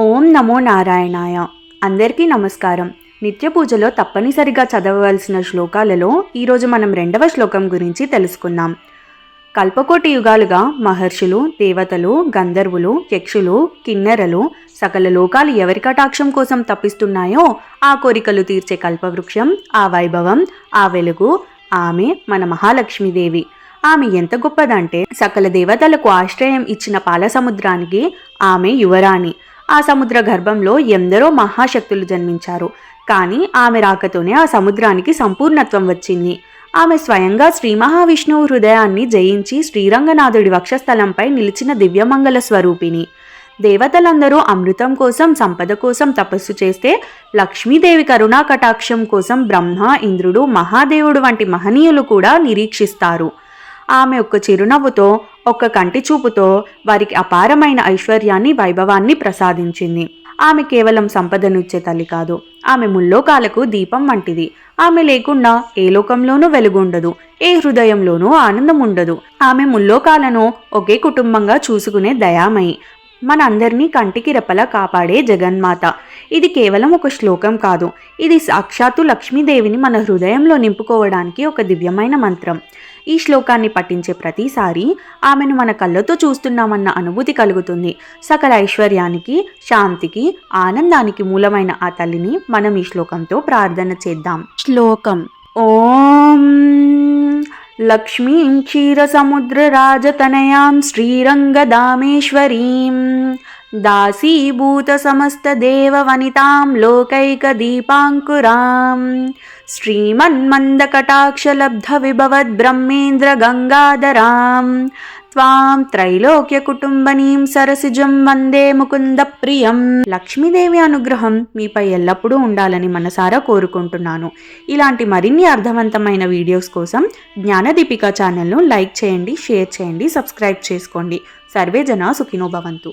ఓం నమో నారాయణాయ. అందరికీ నమస్కారం. నిత్య పూజలో తప్పనిసరిగా చదవవలసిన శ్లోకాలలో ఈరోజు మనం రెండవ శ్లోకం గురించి తెలుసుకుందాం. కల్పకోటి యుగాలుగా మహర్షులు దేవతలు గంధర్వులు యక్షులు కిన్నెరలు సకల లోకాలు ఎవరి కటాక్షం కోసం తప్పిస్తున్నాయో ఆ కోరికలు తీర్చే కల్పవృక్షం ఆ వైభవం ఆ వెలుగు ఆమె మన మహాలక్ష్మీదేవి. ఆమె ఎంత గొప్పదంటే సకల దేవతలకు ఆశ్రయం ఇచ్చిన పాలసముద్రానికి ఆమె యువరాణి. ఆ సముద్ర గర్భంలో ఎందరో మహాశక్తులు జన్మించారు. కానీ ఆమె రాకతోనే ఆ సముద్రానికి సంపూర్ణత్వం వచ్చింది. ఆమె స్వయంగా శ్రీ మహావిష్ణువు హృదయాన్ని జయించి శ్రీరంగనాథుడి వక్షస్థలంపై నిలిచిన దివ్యమంగళ స్వరూపిణి. దేవతలందరూ అమృతం కోసం సంపద కోసం తపస్సు చేస్తే లక్ష్మీదేవి కరుణా కటాక్షం కోసం బ్రహ్మ ఇంద్రుడు మహాదేవుడు వంటి మహనీయులు కూడా నిరీక్షిస్తారు. ఆమె ఒక్క చిరునవ్వుతో ఒక్క కంటి చూపుతో వారికి అపారమైన ఐశ్వర్యాన్ని వైభవాన్ని ప్రసాదించింది. ఆమె కేవలం సంపదనిచ్చే తల్లి కాదు. ఆమె ముల్లోకాలకు దీపం వంటిది. ఆమె లేకుండా ఏ లోకంలోనూ వెలుగుండదు. ఏ హృదయంలోనూ ఆనందం ఉండదు ఆమె ముల్లోకాలను ఒకే కుటుంబంగా చూసుకునే దయామయి. మనందరినీ కంటికి రెప్పలా కాపాడే జగన్మాత. ఇది కేవలం ఒక శ్లోకం కాదు. ఇది సాక్షాత్తు లక్ష్మీదేవిని మన హృదయంలో నింపుకోవడానికి ఒక దివ్యమైన మంత్రం. ఈ శ్లోకాన్ని పఠించే ప్రతిసారి ఆమెను మన కళ్ళతో చూస్తున్నామన్న అనుభూతి కలుగుతుంది. సకల ఐశ్వర్యానికి శాంతికి ఆనందానికి మూలమైన ఆ తల్లిని మనం ఈ శ్లోకంతో ప్రార్థన చేద్దాం. శ్లోకం. ఓం లక్ష్మీం క్షీరసముద్రరాజతనయాం శ్రీరంగదామేశ్వరీం దాసీభూత సమస్త దేవవనితాం లోకైక దీపాంకురాం శ్రీమన్మంద కటాక్షలబ్ధ విభవద్ బ్రహ్మేంద్ర గంగాధరాం త్వాం త్రైలోక్య కుటుంబనీం సరసిజం వందే ముకుంద ప్రియం లక్ష్మీదేవి అనుగ్రహం మీపై ఎల్లప్పుడూ ఉండాలని మనసారా కోరుకుంటున్నాను. ఇలాంటి మరిన్ని అర్థవంతమైన వీడియోస్ కోసం జ్ఞానదీపిక ఛానల్ను లైక్ చేయండి షేర్ చేయండి సబ్స్క్రైబ్ చేసుకోండి. సర్వే జన సుఖినోభవంతు